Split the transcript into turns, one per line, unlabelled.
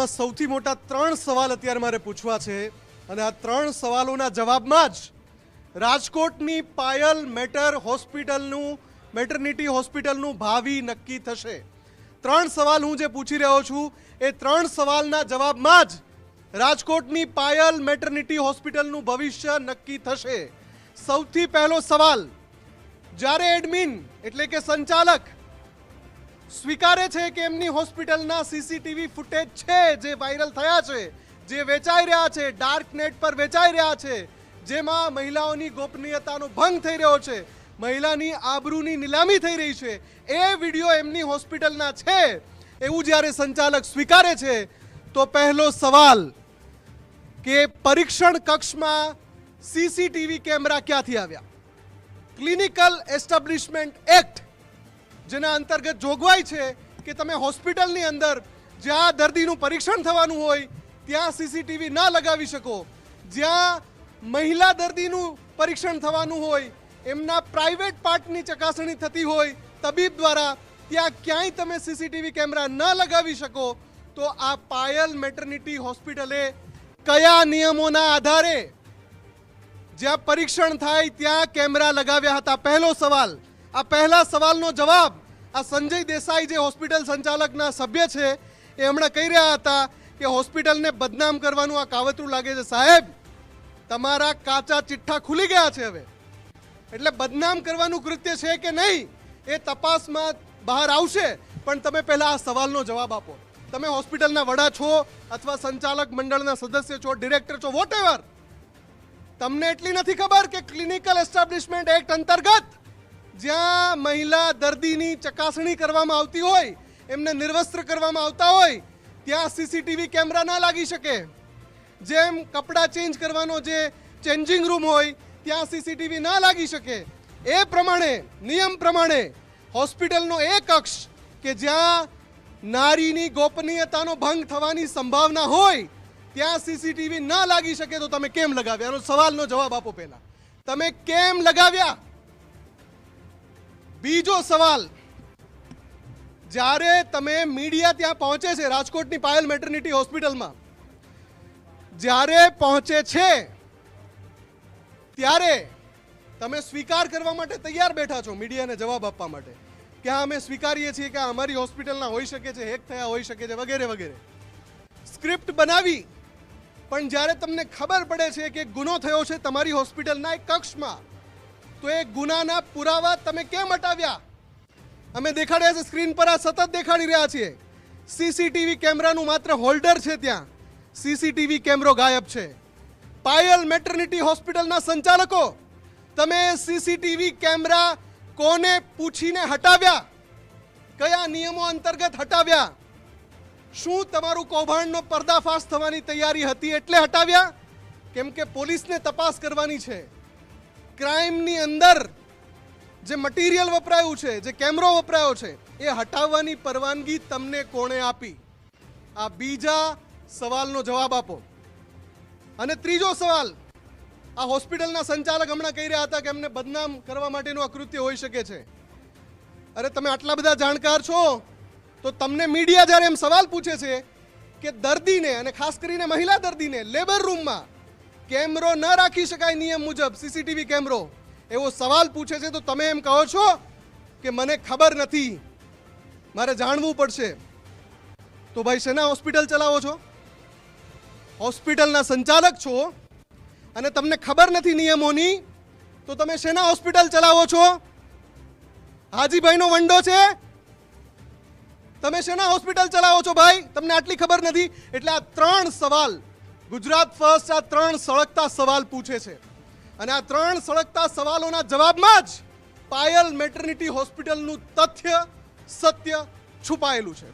જેમાં સૌથી મોટા ત્રણ સવાલ અત્યારે મારે પૂછવા છે. અને આ ત્રણ સવાલોના જવાબમાં જ રાજકોટની પાયલ મેટર હોસ્પિટલનું, મેટર્નિટી હોસ્પિટલનું ભાવિ નક્કી થશે. ત્રણ સવાલ હું જે પૂછી રહ્યો છું, એ ત્રણ સવાલના જવાબમાં જ રાજકોટની પાયલ મેટર્નિટી હોસ્પિટલનું ભવિષ્ય નક્કી થશે. સૌથી પહેલો સવાલ, જ્યારે એડમિન, એટલે કે સંચાલક સ્વીકારે છે કે એમની હોસ્પિટલના સીસીટીવી ફૂટેજ છે જે વાયરલ થયા છે, જે વેચાઈ રહ્યા છે, ડાર્ક નેટ પર વેચાઈ રહ્યા છે, જેમાં મહિલાઓની ગોપનીયતાનો ભંગ થઈ રહ્યો છે, મહિલાની આબરૂની નીલામી થઈ રહી છે. એ વીડિયો એમની હોસ્પિટલના છે. એવું જ્યારે સંચાલક સ્વીકારે છે, તો પહેલો સવાલ કે પરીક્ષણ કક્ષમાં સીસીટીવી કેમેરા ક્યાંથી આવ્યા? ક્લિનિકલ એસ્ટાબ્લિશમેન્ટ એક્ટ જેના અંતર્ગત જોગવાઈ છે કે તમે હોસ્પિટલની અંદર જ્યાં દર્દીનું પરીક્ષણ થવાનું હોય, ત્યાં સીસીટીવી ના લગાવી શકો. જ્યાં મહિલા દર્દીનું પરીક્ષણ થવાનું હોય, એમના પ્રાઇવેટ પાર્ટની ચકાસણી થતી હોય, તબીબ દ્વારા, ત્યાં ક્યાંય તમે સીસીટીવી કેમેરા ન લગાવી શકો, તો આ પાયલ મેટર્નિટી હોસ્પિટલે કયા નિયમોના આધારે જ્યાં પરીક્ષણ થાય ત્યાં કેમેરા લગાવ્યા હતા? પહેલો સવાલ આ પહેલા સવાલનો જવાબ આ સંજય દેસાઈ જે હોસ્પિટલ સંચાલકના સભ્ય છે, એ હમણાં કહી રહ્યા હતા કે હોસ્પિટલને બદનામ કરવાનું આ કાવતરું લાગે છે. સાહેબ, તમારા કાચા ચિઠ્ઠા ખુલી ગયા છે હવે. એટલે બદનામ કરવાનું કૃત્ય છે કે નહીં, એ તપાસમાં બહાર આવશે. પણ તમે પહેલા આ સવાલનો જવાબ આપો. તમે હોસ્પિટલના વડા છો અથવા સંચાલક મંડળના સદસ્ય છો, ડિરેક્ટર છો વોટ તમને એટલી નથી ખબર કે ક્લિનિકલ એસ્ટાબ્લિશમેન્ટ એક્ટ અંતર્ગત જ્યાં મહિલા દર્દીની ચકાસણી કરવામાં આવતી હોય, એમને નિર્વસ્ત્ર કરવામાં આવતા હોય, ત્યાં સીસીટીવી કેમેરા ના લાગી શકે. જેમ કપડાં ચેન્જ કરવાનો જે ચેન્જિંગ રૂમ હોય, ત્યાં સીસીટીવી ના લાગી શકે. એ પ્રમાણે, નિયમ પ્રમાણે, હોસ્પિટલનો એ કક્ષ કે જ્યાં નારીની ગોપનીયતાનો ભંગ થવાની સંભાવના હોય, ત્યાં સીસીટીવી ના લાગી શકે તો તમે કેમ લગાવ્યા? એનો સવાલનો જવાબ આપો પહેલાં. તમે કેમ લગાવ્યા? બીજો સવાલ. જ્યારે તમે મીડિયા ત્યાં પહોંચે છે, રાજકોટની પાયલ મેટર્નિટી હોસ્પિટલમાં, જ્યારે પહોંચે છે, ત્યારે તમે સ્વીકાર કરવા માટે તૈયાર બેઠા છો મીડિયાને જવાબ આપવા માટે. કે હા, અમે સ્વીકારીએ છીએ કે અમારી હોસ્પિટલના હોઈ શકે છે, હેક થયા હોઈ શકે છે, વગેરે વગેરે. સ્ક્રિપ્ટ બનાવી, પણ જ્યારે તમને ખબર પડે છે કે ગુનો થયો છે તમારી હોસ્પિટલના એક કક્ષમાં તો એ ગુનાના પુરાવા તમે કેમ હટાવ્યા? અમે દેખાડ્યા છે સ્ક્રીન પર, આ સતત દેખાડી રહ્યા છીએ. સીસીટીવી કેમેરાનું માત્ર હોલ્ડર છે ત્યાં. સીસીટીવી કેમેરો ગાયબ છે. પાયલ મેટર્નિટી હોસ્પિટલના સંચાલકો, તમે સીસીટીવી કેમેરા કોને પૂછીને હટાવ્યા? કયા નિયમો અંતર્ગત હટાવ્યા? શું તમારું કૌભાંડનો પર્દાફાશ થવાની તૈયારી હતી એટલે હટાવ્યા? કેમ કે પોલીસને તપાસ કરવાની છે. ક્રાઇમની અંદર જે મટીરિયલ વપરાયું છે, જે કેમેરો વપરાયો છે, એ હટાવવાની પરવાનગી તમને કોણે આપી? આ બીજા સવાલનો જવાબ આપો. અને ત્રીજો સવાલ, આ હોસ્પિટલના સંચાલક હમણાં કહી રહ્યા હતા કે એમને બદનામ કરવા માટેનું અકૃત્ય હોઈ શકે છે. અરે તમે આટલા બધા જાણકાર છો, તો તમને મીડિયા જ્યારે એમ સવાલ પૂછે છે કે દર્દીને અને ખાસ કરીને મહિલા દર્દીને લેબર રૂમમાં કેમેરો ન રાખી શકાય નિયમ મુજબ સીસીટીવી કેમેરો. એવો સવાલ પૂછે છે, તો તમે એમ કહો છો કે મને ખબર નથી. મારે જાણવું પડશે. તો ભાઈ, શેના હોસ્પિટલ ચલાવો છો? હોસ્પિટલના સંચાલક છો અને તમને ખબર નથી નિયમોની, તો તમે શેના હોસ્પિટલ ચલાવો છો? હાજીભાઈનો વંડો છે. તમે શેના હોસ્પિટલ ચલાવો છો ભાઈ? તમને આટલી ખબર નથી? એટલે આ ત્રણ સવાલ ગુજરાત ફર્સ્ટ આ ત્રણ સળગતા સવાલ પૂછે છે. અને આ ત્રણ સળગતા સવાલોના જવાબમાં જ પાયલ મેટર્નિટી હોસ્પિટલનું તથ્ય, સત્ય છુપાયેલું છે.